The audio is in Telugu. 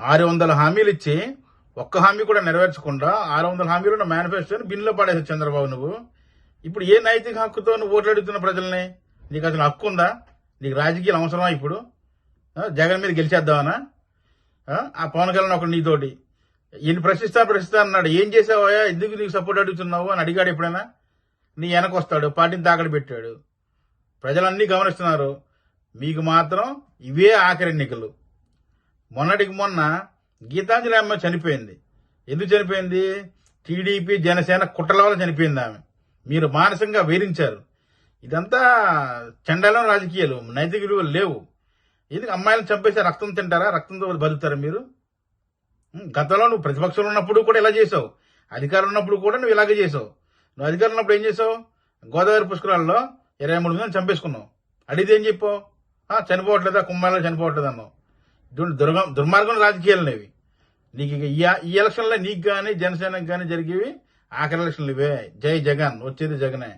ఆరు వందల హామీలు ఇచ్చి ఒక్క హామీ కూడా నెరవేర్చకుండా ఆరు వందల హామీలు మేనిఫెస్టోని బిన్లో పడేసి చంద్రబాబు నువ్వు. ఇప్పుడు ఏ నైతిక హక్కుతో నువ్వు ఓట్లు అడుగుతున్న ప్రజల్ని? నీకు అసలు హక్కు ఉందా? నీకు రాజకీయాలు అవసరమా ఇప్పుడు? జగన్ మీద గెలిచేద్దామనా? ఆ, ఆ పవన్ కళ్యాణ్ ఒకడు నీతోటి. ఈయన ప్రశ్నిస్తా ప్రశ్నిస్తా అన్నాడు. ఏం చేసావా ఎందుకు నీకు సపోర్ట్ అడుగుతున్నావు అని అడిగాడు ఎప్పుడైనా? నీ వెనకొస్తాడు పార్టీని తాకడి పెట్టాడు. ప్రజలన్నీ గమనిస్తున్నారు. మీకు మాత్రం ఇవే ఆఖరి ఎన్నికలు. మొన్నటికి మొన్న గీతాంజలి అమ్మ చనిపోయింది. ఎందుకు చనిపోయింది? టీడీపీ జనసేన కుట్రల వల్ల చనిపోయింది ఆమె. మీరు మానసికంగా వేధించారు. ఇదంతా చండాలం రాజకీయాలు. నైతిక విలువలు లేవు. ఎందుకు అమ్మాయిలను చంపేసి రక్తం తింటారా? రక్తంతో బతుకుతారా మీరు? గతంలో నువ్వు ప్రతిపక్షంలో ఉన్నప్పుడు కూడా ఇలా చేసావు. అధికారం ఉన్నప్పుడు కూడా నువ్వు ఇలాగే చేసావు. నువ్వు అధికారం ఉన్నప్పుడు ఏం చేసావు? గోదావరి పుష్కరాల్లో ఇరవై మూడు మందిని చంపేసుకున్నావు. అడిగితే ఏం చెప్పావు? ఆ, చనిపోవట్లేదా? కుంభాలలో చనిపోవట్లేదు అన్నావు ఇటువంటి దుర్గ దుర్మార్గం రాజకీయాలు లేవి. నీకు ఇక ఈ ఈ ఎలక్షన్లో నీకు కానీ జనసేనకు కానీ జరిగేవి ఆఖరి ఎలక్షన్లు ఇవే. జై జగన్ వచ్చేది జగనే.